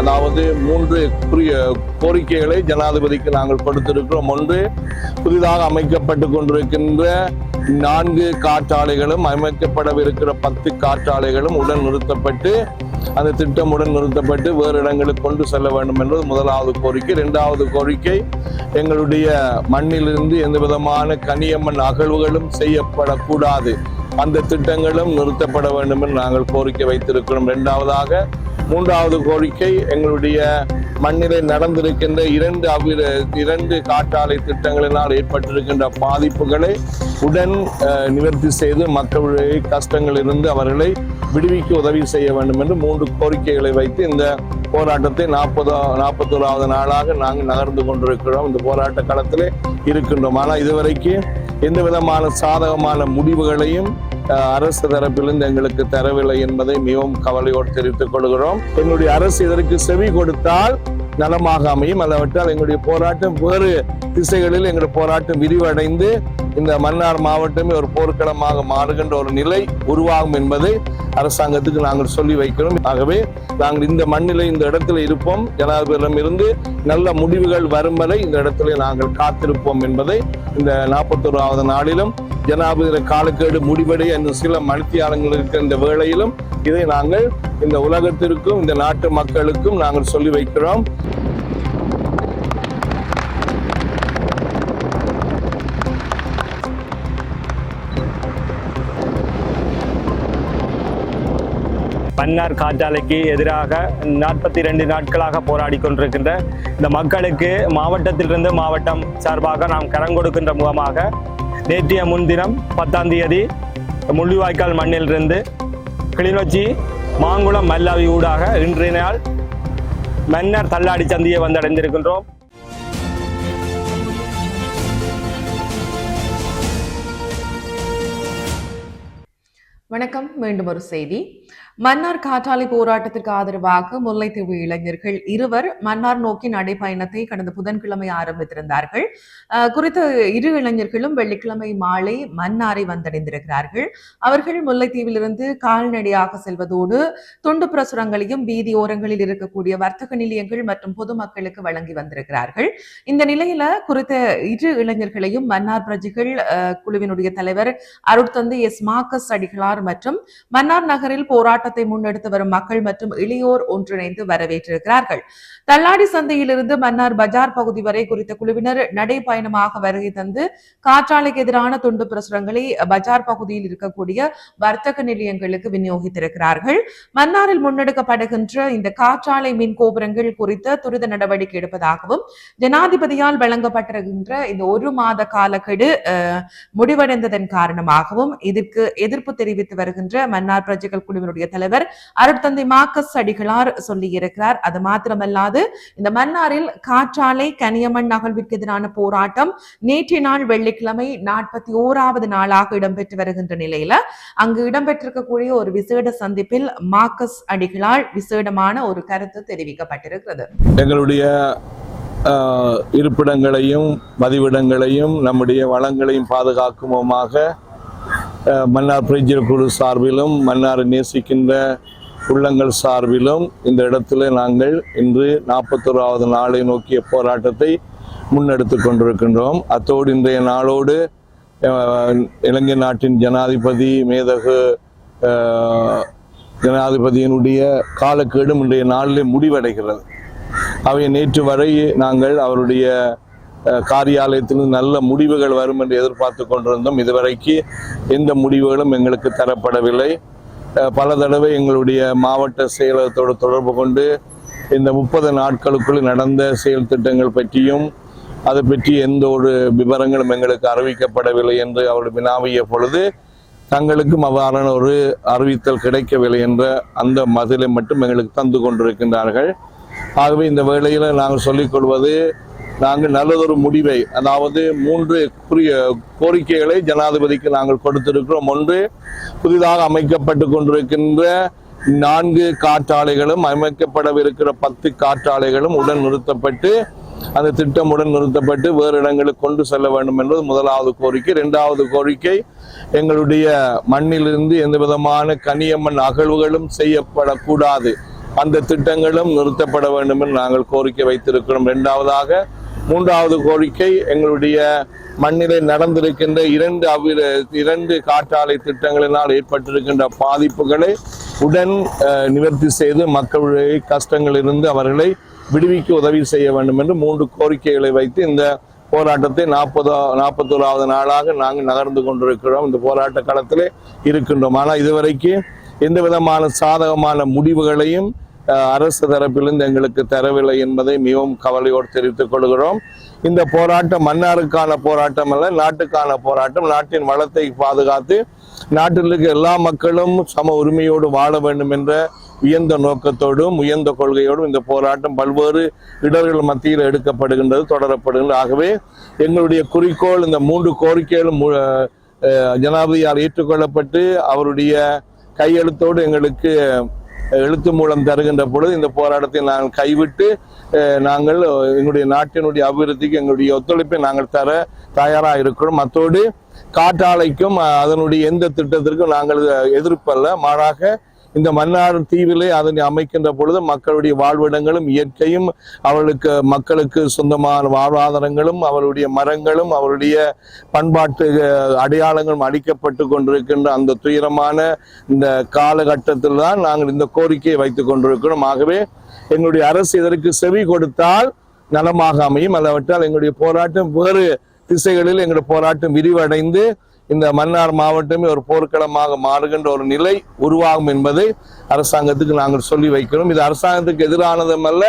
அதாவது மூன்று கோரிக்கைகளை ஜனாதிபதிக்கு நாங்கள் கொடுத்திருக்கிறோம். ஒன்று புதிதாக அமைக்கப்பட்டு கொண்டிருக்கின்ற நான்கு காற்றாலைகளும் அமைக்கப்படவிருக்கிற பத்து காற்றாலைகளும் உடன் நிறுத்தப்பட்டு அந்த திட்டம் உடன் நிறுத்தப்பட்டு வேறு இடங்களுக்கு கொண்டு செல்ல வேண்டும் என்பது முதலாவது கோரிக்கை. இரண்டாவது கோரிக்கை எங்களுடைய மண்ணிலிருந்து எந்த விதமான கனியம்மன் அகழ்வுகளும் செய்யப்படக்கூடாது. அந்த திட்டங்களும் நிறுத்தப்பட வேண்டும் என்று நாங்கள் கோரிக்கை வைத்திருக்கிறோம். இரண்டாவதாக மூன்றாவது கோரிக்கை எங்களுடைய மண்ணிலே நடந்திருக்கின்ற இரண்டு அவிர இரண்டு காற்றாலை திட்டங்களினால் ஏற்பட்டிருக்கின்ற பாதிப்புகளை உடன் நிவர்த்தி செய்து மக்களுடைய கஷ்டங்களிலிருந்து அவர்களை விடுவிக்க உதவி செய்ய வேண்டும் என்று மூன்று கோரிக்கைகளை வைத்து இந்த போராட்டத்தை நாற்பது நாற்பத்தோராவது நாளாக நாங்கள் நகர்ந்து கொண்டிருக்கிறோம். இந்த போராட்ட களத்திலே இருக்கின்றோம். ஆனால் இதுவரைக்கு எந்த விதமான சாதகமான முடிவுகளையும் அரசு தரப்பிலிருந்து எங்களுக்கு தரவில்லை என்பதை மிகவும் கவலையோடு தெரிவித்துக் கொள்கிறோம். எங்களுடைய அரசு இதற்கு செவி கொடுத்தால் நலமாக அமையும். அல்லாவிட்டால் எங்களுடைய போராட்டம் வேறு திசைகளில் எங்களுடைய போராட்டம் விரிவடைந்து இந்த மன்னார் மாவட்டமே ஒரு போர்க்களமாக மாறுகின்ற ஒரு நிலை உருவாகும் என்பதை அரசாங்கத்துக்கு நாங்கள் சொல்லி வைக்கிறோம். ஆகவே நாங்கள் இந்த மண்ணிலை இந்த இடத்துல இருப்போம். ஜனாதிபதியிடமிருந்து நல்ல முடிவுகள் வரும் வரை இந்த இடத்துல நாங்கள் காத்திருப்போம் என்பதை இந்த நாற்பத்தோராவது நாளிலும் ஜனாதிபதி காலக்கேடு முடிவடைய இந்த சில மணித்தியாலங்கள் இருக்கின்ற வேளையிலும் இதை நாங்கள் இந்த உலகத்திற்கும் இந்த நாட்டு மக்களுக்கும் நாங்கள் சொல்லி வைக்கிறோம். மன்னார் காற்றாலைக்கு எதிராக நாற்பத்தி ரெண்டு நாட்களாக போராடி கொண்டிருக்கின்ற இந்த மக்களுக்கு மாவட்டத்திலிருந்து மாவட்டம் சார்பாக நாம் கரம் கொடுக்கின்ற முகமாக நேற்றைய முன்தினம் பத்தாம் தேதி முள்ளிவாய்க்கால் மண்ணிலிருந்து கிளிநொச்சி மாங்குளம் மல்லாவி ஊடாக இன்றைய நாள் மன்னர் தள்ளாடி சந்தியை வந்தடைந்திருக்கின்றோம். வணக்கம் மீண்டும் ஒரு செய்தி. மன்னார் காற்றாலை போராட்டத்திற்கு ஆதரவாக முல்லைத்தீவு இளைஞர்கள் இருவர் மன்னார் நோக்கி நடைபயணத்தை கடந்த புதன்கிழமை ஆரம்பித்திருந்தார்கள். குறித்த இரு இளைஞர்களும் வெள்ளிக்கிழமை மாலை மன்னாரை வந்தடைந்திருக்கிறார்கள். அவர்கள் முல்லைத்தீவிலிருந்து கால்நடையாக செல்வதோடு துண்டு பிரசுரங்களையும் வீதி ஓரங்களில் இருக்கக்கூடிய வர்த்தக நிலையங்கள் மற்றும் பொதுமக்களுக்கு வழங்கி வந்திருக்கிறார்கள். இந்த நிலையில குறித்த இரு இளைஞர்களையும் மன்னார் பிரஜைகள் குழுவினுடைய தலைவர் அருட்தந்தை எஸ். மார்க்கஸ் அடிகளார் மற்றும் மன்னார் நகரில் போராட்ட போராட்டத்தை முன்னெடுத்து வரும் மக்கள் மற்றும் இளையோர் ஒன்றிணைந்து வரவேற்றிருக்கிறார்கள். தள்ளாடி சந்தையிலிருந்து மன்னார் பஜார் பகுதி வரை குறித்த குழுவினர் நடைபயணமாக வருகை தந்து காற்றாலைக்கு எதிரான துண்டு பிரசுரங்களை பஜார் பகுதியில் இருக்கக்கூடிய வர்த்தக நிலையங்களுக்கு விநியோகித்திருக்கிறார்கள். மன்னாரில் முன்னெடுக்கப்படுகின்ற இந்த காற்றாலை மின் கோபுரங்கள் குறித்த துரித நடவடிக்கை எடுப்பதாகவும் ஜனாதிபதியால் வழங்கப்பட்டிருக்கின்ற இந்த ஒரு மாத காலக்கெடு முடிவடைந்ததன் காரணமாகவும் இதற்கு எதிர்ப்பு தெரிவித்து வருகின்ற மன்னார் பிரஜைகள் குழுவினுடைய தலைவர் அருட்தந்தை மாக்கஸ் அடிகளார் சொல்லியிருக்கிறார். அது மாத்திரமல்லாது இந்த மன்னாரில் காற்றாலை கனியம்மன் நகழ்விற்கு எதிரான போராட்டம் நேற்றைய நாள் வெள்ளிக்கிழமை நாற்பத்தி ஓராவது நாளாக இடம்பெற்று வருகின்ற நிலையில அங்கு இடம்பெற்றிருக்கக்கூடிய ஒரு விசேட சந்திப்பில் மார்க்கஸ் அடிகளால் விசேடமான ஒரு கருத்து தெரிவிக்கப்பட்டிருக்கிறது. எங்களுடைய இருப்பிடங்களையும் மதிவிடங்களையும் நம்முடைய வளங்களையும் பாதுகாக்குமோமாக மன்னார் பிரிஜர் குழு சார்பிலும் மன்னாரை நேசிக்கின்ற உள்ளங்கள் சார்பிலும் இந்த இடத்துல நாங்கள் இன்று நாற்பத்தோராவது நாளை நோக்கிய போராட்டத்தை முன்னெடுத்து கொண்டிருக்கின்றோம். அத்தோடு இன்றைய நாளோடு இலங்கை நாட்டின் ஜனாதிபதி மேதகு ஜனாதிபதியினுடைய காலக்கேடும் இன்றைய நாளிலே முடிவடைகிறது. அவை நேற்று வரை நாங்கள் அவருடைய காரியாலயத்திலும் நல்ல முடிவுகள் வரும் என்று எதிர்பார்த்து கொண்டிருந்தோம். இதுவரைக்கு எந்த முடிவுகளும் எங்களுக்கு தரப்படவில்லை. பல தடவை எங்களுடைய மாவட்ட செயலகத்தோடு தொடர்பு கொண்டு இந்த முப்பது நாட்களுக்குள் நடந்த செயல் திட்டங்கள் பற்றியும் அது பற்றி எந்த ஒரு விவரங்களும் எங்களுக்கு அறிவிக்கப்படவில்லை என்று அவர் வினாவிய பொழுது தங்களுக்கும் அவ்வாறான ஒரு அறிவித்தல் கிடைக்கவில்லை என்ற அந்த மதிலை மட்டும் எங்களுக்கு தந்து கொண்டிருக்கின்றார்கள். ஆகவே இந்த வேளையில் நாங்கள் சொல்லிக்கொள்வது நாங்கள் நல்லதொரு முடிவை அதாவது மூன்று குறி- கோரிக்கைகளை ஜனாதிபதிக்கு நாங்கள் கொடுத்திருக்கிறோம். ஒன்று புதிதாக அமைக்கப்பட்டு கொண்டிருக்கின்ற நான்கு காற்றாலைகளும் அமைக்கப்படவிருக்கிற பத்து காற்றாலைகளும் உடன் நிறுத்தப்பட்டு அந்த திட்டம் உடன் நிறுத்தப்பட்டு வேறு இடங்களுக்கு கொண்டு செல்ல வேண்டும் என்பது முதலாவது கோரிக்கை. இரண்டாவது கோரிக்கை எங்களுடைய மண்ணிலிருந்து எந்த விதமான கனியம்மன் அகழ்வுகளும் செய்யப்படக்கூடாது. அந்த திட்டங்களும் நிறுத்தப்பட வேண்டும் என்று நாங்கள் கோரிக்கை வைத்திருக்கிறோம். இரண்டாவதாக மூன்றாவது கோரிக்கை எங்களுடைய மண்ணிலே நடந்திருக்கின்ற இரண்டு அவிர இரண்டு காற்றாலை திட்டங்களினால் ஏற்பட்டிருக்கின்ற பாதிப்புகளை உடன் நிவர்த்தி செய்து மக்களுடைய கஷ்டங்களிலிருந்து அவர்களை விடுவிக்க உதவி செய்ய வேண்டும் என்று மூன்று கோரிக்கைகளை வைத்து இந்த போராட்டத்தை நாற்பதோ நாற்பத்தோராவது நாளாக நாங்கள் நகர்ந்து கொண்டிருக்கிறோம். இந்த போராட்ட களத்திலே இருக்கின்றோம். ஆனால் இதுவரைக்கும் எந்த விதமான சாதகமான முடிவுகளையும் அரசு தரப்பிலிருந்து எங்களுக்கு தரவில்லை என்பதை மிகவும் கவலையோடு தெரிவித்துக் கொள்கிறோம். இந்த போராட்டம் மன்னாருக்கான போராட்டம் அல்ல நாட்டுக்கான போராட்டம். நாட்டின் வளத்தை பாதுகாத்து நாட்டில் இருக்க எல்லா மக்களும் சம உரிமையோடு வாழ வேண்டும் என்ற உயர்ந்த நோக்கத்தோடும் உயர்ந்த கொள்கையோடும் இந்த போராட்டம் பல்வேறு இடர்கள் மத்தியில் எடுக்கப்படுகின்றது தொடரப்படுகின்றது. ஆகவே எங்களுடைய குறிக்கோள் இந்த மூன்று கோரிக்கைகளும் மு- ஜனாதிபதியால் ஏற்றுக்கொள்ளப்பட்டு அவருடைய கையெழுத்தோடு எங்களுக்கு எழுத்து மூலம் தருகின்ற பொழுது இந்த போராட்டத்தை நாங்கள் கைவிட்டு நாங்கள் எங்களுடைய நாட்டினுடைய அபிவிருத்திக்கு எங்களுடைய ஒத்துழைப்பை நாங்கள் தர தயாராக இருக்கிறோம். அத்தோடு காற்றாலைக்கும் அதனுடைய எந்த திட்டத்திற்கும் நாங்கள் எதிர்ப்பல்ல. மாறாக இந்த மன்னார் தீவிலே அதனை அமைக்கின்ற பொழுது மக்களுடைய வாழ்விடங்களும் இயற்கையும் அவர்களுக்கு மக்களுக்கு சொந்தமான வாழ்வாதாரங்களும் அவருடைய மரங்களும் அவருடைய பண்பாட்டு அடையாளங்களும் அளிக்கப்பட்டு கொண்டிருக்கின்ற அந்த துயரமான இந்த காலகட்டத்தில் தான் நாங்கள் இந்த கோரிக்கையை வைத்துக் கொண்டிருக்கிறோம். ஆகவே எங்களுடைய அரசு இதற்கு செவி கொடுத்தால் நலமாக அமையும். அல்லவற்றால் எங்களுடைய போராட்டம் வேறு திசைகளில் எங்களுடைய போராட்டம் விரிவடைந்து இந்த மன்னார் மாவட்டமே ஒரு போர்க்களமாக மாறுகின்ற ஒரு நிலை உருவாகும் என்பதை அரசாங்கத்துக்கு நாங்கள் சொல்லி வைக்கிறோம். இது அரசாங்கத்துக்கு எதிரானதும் அல்ல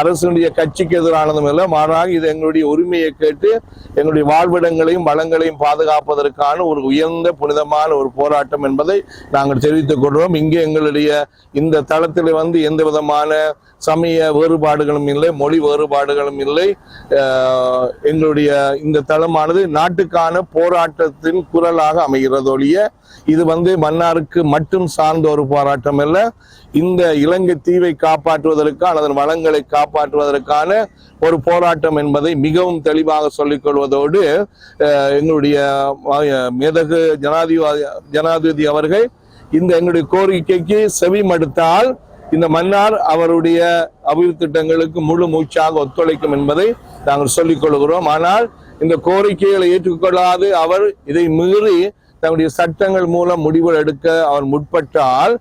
அரசுடைய கட்சிக்கு எதிரானதும் இல்லை. மாறாக இது எங்களுடைய உரிமையை கேட்டு எங்களுடைய வாழ்விடங்களையும் வளங்களையும் பாதுகாப்பதற்கான ஒரு உயர்ந்த புனிதமான ஒரு போராட்டம் என்பதை நாங்கள் தெரிவித்துக் கொள்வோம் இங்கே எங்களுடைய இந்த தளத்தில் வந்து எந்த விதமான சமய வேறுபாடுகளும் இல்லை மொழி வேறுபாடுகளும் இல்லை. எங்களுடைய இந்த தளமானது நாட்டுக்கான போராட்டத்தின் குரலாக அமைகிறது ஒழிய இது வந்து மன்னாருக்கு மட்டும் சார்ந்த ஒரு போராட்டம் அல்ல. இந்த இலங்கை தீவை காப்பாற்றுவதற்கான அதன் வளங்களை காப்பாற்றுவதற்கான ஒரு போராட்டம் என்பதை மிகவும் தெளிவாக சொல்லிக் கொள்வதோடு எங்களுடைய மேதகு ஜனாதிபதி ஜனாதிபதி அவர்கள் இந்த எங்களுடைய கோரிக்கைக்கு செவி மடுத்தால் இந்த மன்னார் அவருடைய அபிவிருத்தி திட்டங்களுக்கு முழு மூச்சாக ஒத்துழைக்கும் என்பதை நாங்கள் சொல்லிக் கொள்கிறோம். ஆனால் இந்த கோரிக்கைகளை ஏற்றுக்கொள்ளாது அவர் இதை மீறி தன்னுடைய சட்டங்கள் மூலம் முடிவுகள் எடுக்க அவர் முற்பட்டால்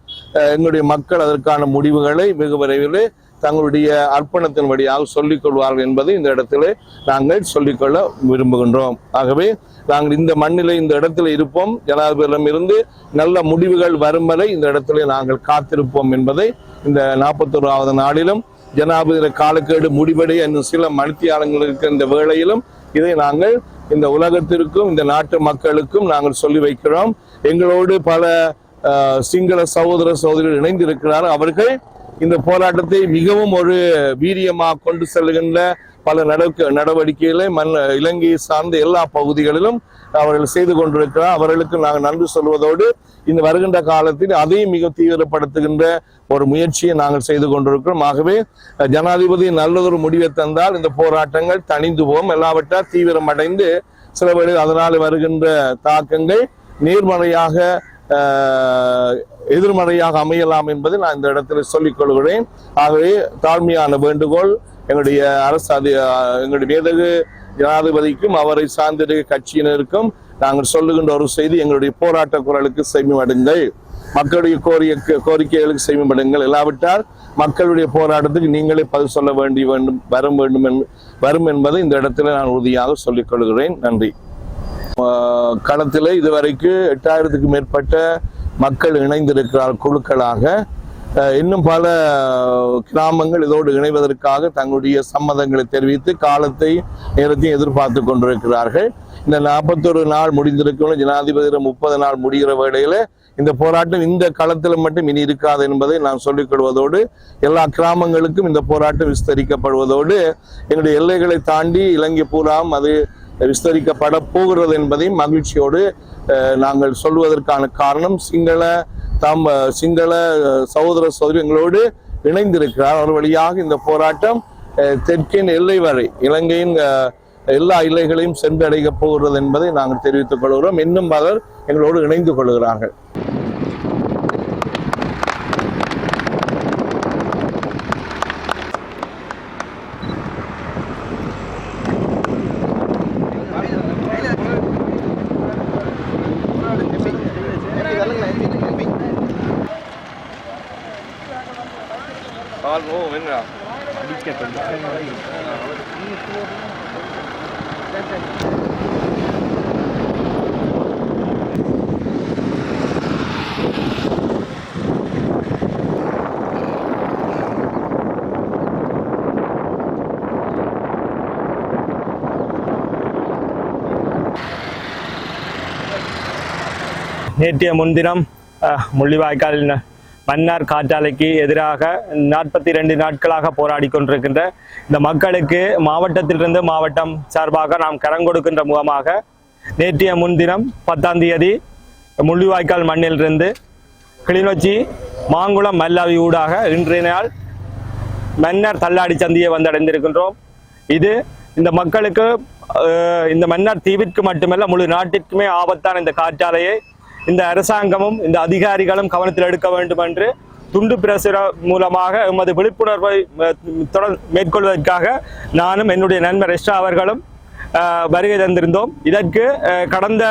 எங்களுடைய மக்கள் அதற்கான முடிவுகளை வெகு விரைவில் தங்களுடைய அர்ப்பணத்தின் வழியாக சொல்லிக் கொள்வார்கள் என்பதை இந்த இடத்திலே நாங்கள் சொல்லிக்கொள்ள விரும்புகின்றோம். ஆகவே நாங்கள் இந்த மண்ணிலே இந்த இடத்துல இருப்போம். ஜனாதிபதியிடம் இருந்து நல்ல முடிவுகள் வரும் வரை இந்த இடத்திலே நாங்கள் காத்திருப்போம் என்பதை இந்த நாற்பத்தோராவது நாளிலும் ஜனாதிபதி காலக்கேடு முடிவடைய இன்னும் சில மணித்தியாளங்கள் இருக்கின்ற வேளையிலும் இதை நாங்கள் இந்த உலகத்திற்கும் இந்த நாட்டு மக்களுக்கும் நாங்கள் சொல்லி வைக்கிறோம். எங்களோடு பல சிங்கள சகோதர சகோதரிகள் இணைந்திருக்கிறார் அவர்கள் இந்த போராட்டத்தை மிகவும் ஒரு வீரியமாக கொண்டு செல்கின்ற பல நடக்க நடவடிக்கைகளை மண் இலங்கையை சார்ந்த எல்லா பகுதிகளிலும் அவர்கள் செய்து கொண்டிருக்கிறார். அவர்களுக்கு நாங்கள் நன்றி சொல்வதோடு இந்த வருகின்ற காலத்தில் அதையும் மிக தீவிரப்படுத்துகின்ற ஒரு முயற்சியை நாங்கள் செய்து கொண்டிருக்கிறோம். ஆகவே ஜனாதிபதி நல்லதொரு முடிவை தந்தால் இந்த போராட்டங்கள் தணிந்து போகும். எல்லாவற்றால் தீவிரம் அடைந்து சில வேளை அதனால் வருகின்ற தாக்கங்கள் நேர்மறையாக எதிர்மறையாக அமையலாம் என்பதை நான் இந்த இடத்துல சொல்லிக் கொள்கிறேன். ஆகவே தாழ்மையான வேண்டுகோள் எங்களுடைய அரசு அதி எங்களுடைய மேதகு ஜனாதிபதிக்கும் அவரை சார்ந்திருக்க கட்சியினருக்கும் நாங்கள் சொல்லுகின்ற ஒரு செய்தி எங்களுடைய போராட்ட குரலுக்கு செவிமடுங்கள். மக்களுடைய கோரிய கோரிக்கைகளுக்கு செவிமடுங்கள். இல்லாவிட்டால் மக்களுடைய போராட்டத்துக்கு நீங்களே பதில் சொல்ல வேண்டி வேண்டும் வரும் வேண்டும் என்று- வரும் என்பதை இந்த இடத்துல நான் உறுதியாக சொல்லிக் கொள்கிறேன். நன்றி. களத்தில் களத்திலே இதுவரைக்கு எட்டாயிரத்துக்கு மேற்பட்ட மக்கள் இணைந்திருக்கிறார் குழுக்களாக. இன்னும் பல கிராமங்கள் இதோடு இணைவதற்காக தங்களுடைய சம்மதங்களை தெரிவித்து காலத்தை நேரத்தையும் எதிர்பார்த்து கொண்டிருக்கிறார்கள். இந்த நாற்பத்தொரு நாள் முடிந்திருக்கணும். ஜனாதிபதியில் முப்பது நாள் முடிகிற வேளையில இந்த போராட்டம் இந்த களத்தில் மட்டும் இனி இருக்காது என்பதை நான் சொல்லிக் கொள்வதோடு எல்லா கிராமங்களுக்கும் இந்த போராட்டம் விஸ்தரிக்கப்படுவதோடு எங்களுடைய எல்லைகளை தாண்டி இலங்கை பூராவும் அது விஸ்தரிக்கப்பட போகிறது என்பதையும் மகிழ்ச்சியோடு நாங்கள் சொல்வதற்கான காரணம் சிங்கள தாம் சிங்கள சகோதர சகோதரி இணைந்திருக்கிறார். அவர் வழியாக இந்த போராட்டம் தெற்கின் எல்லை வரை இலங்கையின் எல்லா எல்லைகளையும் சென்றடைய போகிறது என்பதை நாங்கள் தெரிவித்துக் கொள்கிறோம். இன்னும் பலர் எங்களோடு இணைந்து கொள்கிறார்கள். நேற்றைய முன்தினம் அஹ், முள்ளிவாய்க்கால் மன்னார் காற்றாலைக்கு எதிராக நாற்பத்தி ரெண்டு நாட்களாக போராடி கொண்டிருக்கின்ற இந்த மக்களுக்கு மாவட்டத்திலிருந்து மாவட்டம் சார்பாக நாம் கரங்கொடுக்கின்ற முகமாக நேற்றைய முன்தினம் பத்தாம் தேதி முள்ளிவாய்க்கால் மண்ணிலிருந்து கிளிநொச்சி மாங்குளம் மல்லாவி ஊடாக இன்றைய நாள் மன்னர் தள்ளாடி சந்தியை வந்தடைந்திருக்கின்றோம். இது இந்த மக்களுக்கு இந்த மன்னார் தீவிற்கு மட்டுமல்ல முழு நாட்டிற்குமே ஆபத்தான இந்த காற்றாலையை இந்த அரசாங்கமும் இந்த அதிகாரிகளும் கவனத்தில் எடுக்க வேண்டும் என்று துண்டு பிரசுர மூலமாக எமது விழிப்புணர்வை தொடர் மேற்கொள்வதற்காக நானும் என்னுடைய நண்பர் எஸ்ரா அவர்களும் வருகை தந்திருந்தோம். இதற்கு கடந்த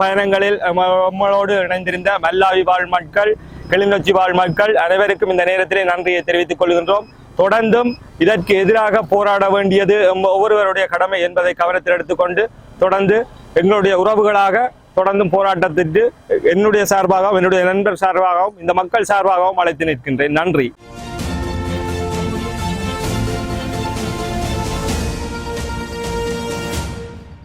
பயணங்களில் நம்மளோடு இணைந்திருந்த மல்லாவி வாழ் மக்கள் கிளிநொச்சி வாழ் மக்கள் அனைவருக்கும் இந்த நேரத்திலே நன்றியை தெரிவித்துக் கொள்கின்றோம். தொடர்ந்தும் இதற்கு எதிராக போராட வேண்டியது ஒவ்வொருவருடைய கடமை என்பதை கவனத்தில் எடுத்துக்கொண்டு தொடர்ந்து எங்களுடைய உறவுகளாக தொடர்ந்தும் போராட்டத்திற்கு என்னுடைய சார்பாகவும் என்னுடைய நண்பர் சார்பாகவும் இந்த மக்கள் சார்பாகவும் அழைத்து நிற்கின்றேன். நன்றி.